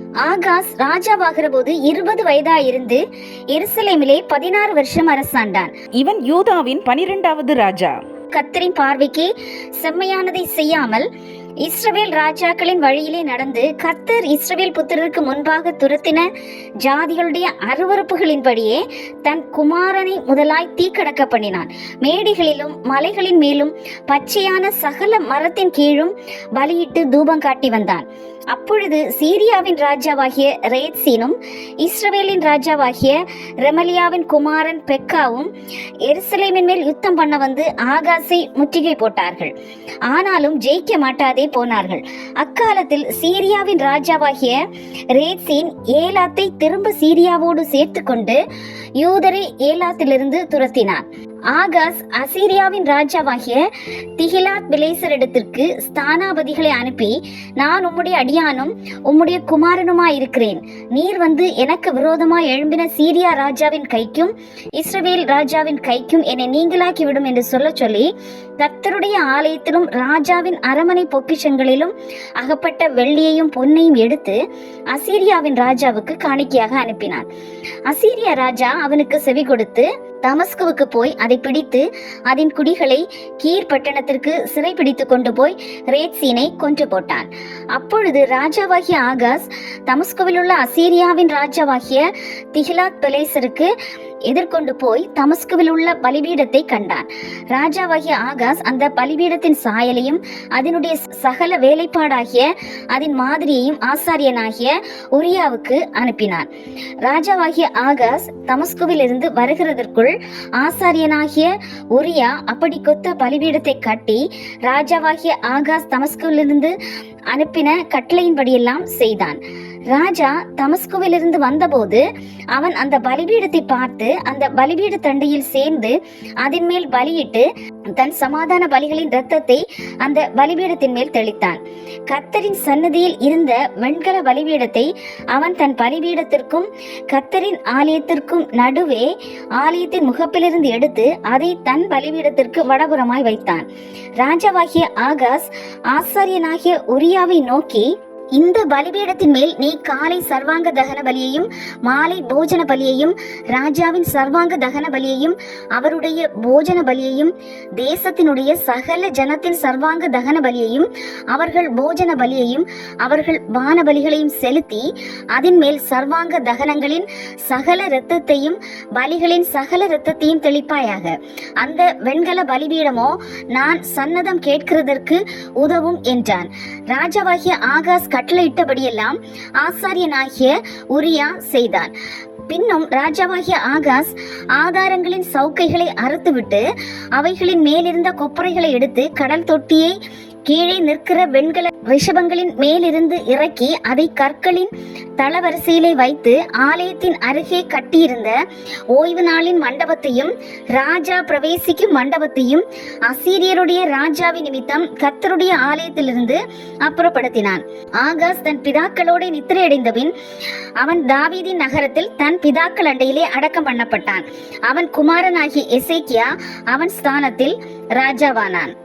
Ahaz ராஜாவாகிற போது இருபது வயதாயிருந்து எருசலேமிலே பதினாறு வருஷம் அரசாண்டான். இவன் யூதாவின் பனிரெண்டாவது ராஜா. கத்தரின் பார்வைக்கு செம்மையானதை செய்யாமல் இஸ்ரவேல் ராஜாக்களின் வழியிலே நடந்து கர்த்தர் இஸ்ரவேல் புத்திரருக்கு முன்பாக துரத்தின ஜாதிகளுடைய அருவறுப்புகளின்படியே தன் குமாரனை முதலாய் தீக்கடக்க பண்ணினான். மேடிகளிலும் மலைகளின் மேலும் பச்சையான சகல மரத்தின் கீழும் பலியிட்டு தூபம் காட்டி வந்தான். அப்பொழுது சீரியாவின் ராஜாவாகிய ரேத்சீனும் இஸ்ரவேலின் ராஜாவாகிய ரெமலியாவின் குமாரன் பெக்காவும் எருசலேமின் மேல் யுத்தம் பண்ண வந்து ஆகாசை முற்றுகை போட்டார்கள். ஆனாலும் ஜெயிக்க மாட்டாதே போனார்கள். அக்காலத்தில் சீரியாவின் ராஜாவாகிய ரேத்சீன் ஏலாத்தை திரும்ப சீரியாவோடு சேர்த்துக்கொண்டு யூதரை ஏலாத்திலிருந்து துரத்தினான். ஆகாஸ் அசீரியாவின் ராஜாவாகிய திகிலாத் பிலேசரிடத்திற்கு ஸ்தானாபதிகளை அனுப்பி நான் உம்முடைய அடியானும் உம்முடைய குமாரனுமாய் இருக்கிறேன். நீர் வந்து எனக்கு விரோதமாய் எழும்பின சீரியா ராஜாவின் கைக்கும் இஸ்ரவேல் ராஜாவின் கைக்கும் என்னை நீங்களாக்கி விடும் என்று சொல்ல சொல்லி கத்தருடைய ஆலயத்திலும் ராஜாவின் அரமனை பொக்கிஷங்களிலும் அகப்பட்ட வெள்ளியையும் பொன்னையும் எடுத்து அசீரியாவின் ராஜாவுக்கு காணிக்கையாக அனுப்பினான். அசீரியா ராஜா அவனுக்கு செவி கொடுத்து தமஸ்குவுக்கு போய் அதை பிடித்து அதன் குடிகளை கீர் பட்டணத்திற்கு சிறை பிடித்து கொண்டு போய் ரேட்சீனை கொன்று போட்டான். அப்பொழுது ராஜாவாகிய ஆகாஸ் தமஸ்குவில் உள்ள அசீரியாவின் ராஜாவாகிய திகிலாத் பெலேசருக்கு எதிர்கொண்டு போய் தமஸ்குவில் உள்ள பலிபீடத்தை கண்டான். ராஜாவாகிய ஆகாஸ் அந்த பலிபீடத்தின் சாயலையும் அதனுடைய சகல வேலைப்பாடாகிய அதன் மாதிரியையும் ஆசாரியனாகிய உரியாவுக்கு அனுப்பினான். ராஜாவாகிய ஆகாஸ் தமஸ்குவில் இருந்து வருகிறதற்குள் ஆசாரியனாகிய உரியா அப்படி கொத்த பலிபீடத்தை கட்டி ராஜாவாகிய ஆகாஸ் தமஸ்குவிலிருந்து அனுப்பின கட்டளையின்படியெல்லாம் செய்தான். ராஜா தமஸ்குவிலிருந்து வந்தபோது அவன் அந்த பலிபீடத்தை பார்த்து அந்த பலிபீட தண்டையில் சேர்ந்து அதன் மேல் பலியிட்டு தன் சமாதான பலிகளின் இரத்தத்தை அந்த பலிபீடத்தின் மேல் தெளித்தான். கத்தரின் சன்னதியில் இருந்த வெண்கல பலிபீடத்தை அவன் தன் பலிபீடத்திற்கும் கத்தரின் ஆலயத்திற்கும் நடுவே ஆலயத்தின் முகப்பிலிருந்து எடுத்து அதை தன் பலிபீடத்திற்கு வடபுறமாய் வைத்தான். ராஜாவாகிய ஆகாஸ் ஆசாரியனாகிய உரியாவை நோக்கி இந்த பலிபீடத்தின் மேல் நீ காலை சர்வாங்க தகன பலியையும் மாலை போஜன பலியையும் ராஜாவின் சர்வாங்க தகன பலியையும் அவருடைய போஜன பலியையும் தேசத்தினுடைய சகல ஜனத்தின் சர்வாங்க தகன பலியையும் அவர்கள் போஜன பலியையும் அவர்கள் பான பலிகளையும் செலுத்தி அதன் மேல் சர்வாங்க தகனங்களின் சகல இரத்தத்தையும் பலிகளின் சகல இரத்தத்தையும் தெளிப்பாயாக. அந்த வெண்கல பலிபீடமோ நான் சன்னதம் கேட்கிறதற்கு உதவும் என்றான். ராஜாவாகிய ஆகாஷ் கட்டளையிட்டபடியெல்லாம் ஆசாரியனாகிய உரியா செய்தான். பின்னும் ராஜாவாகிய ஆகாஸ் ஆதாரங்களின் சவுக்கைகளை அறுத்துவிட்டு அவைகளின் மேலிருந்த கொப்பரைகளை எடுத்து கடல் தொட்டியை கீழே நிற்கிற வெண்கல ரிஷபங்களின் மேலிருந்து இறக்கி அதை கற்களின் தளவரிசையிலே வைத்து ஆலயத்தின் அருகே கட்டியிருந்த ஓய்வு நாளின் மண்டபத்தையும் ராஜா பிரவேசிக்கும் மண்டபத்தையும் அசீரியருடைய ராஜாவின் நிமித்தம் கத்தருடைய ஆலயத்திலிருந்து அப்புறப்படுத்தினான். ஆகாஷ் தன் பிதாக்களோட நித்திரையடைந்தபின் அவன் தாவீதின் நகரத்தில் தன் பிதாக்கள் அண்டையிலே அடக்கம் பண்ணப்பட்டான். அவன் குமாரனாகிய எசேக்கியா அவன் ஸ்தானத்தில் ராஜாவானான்.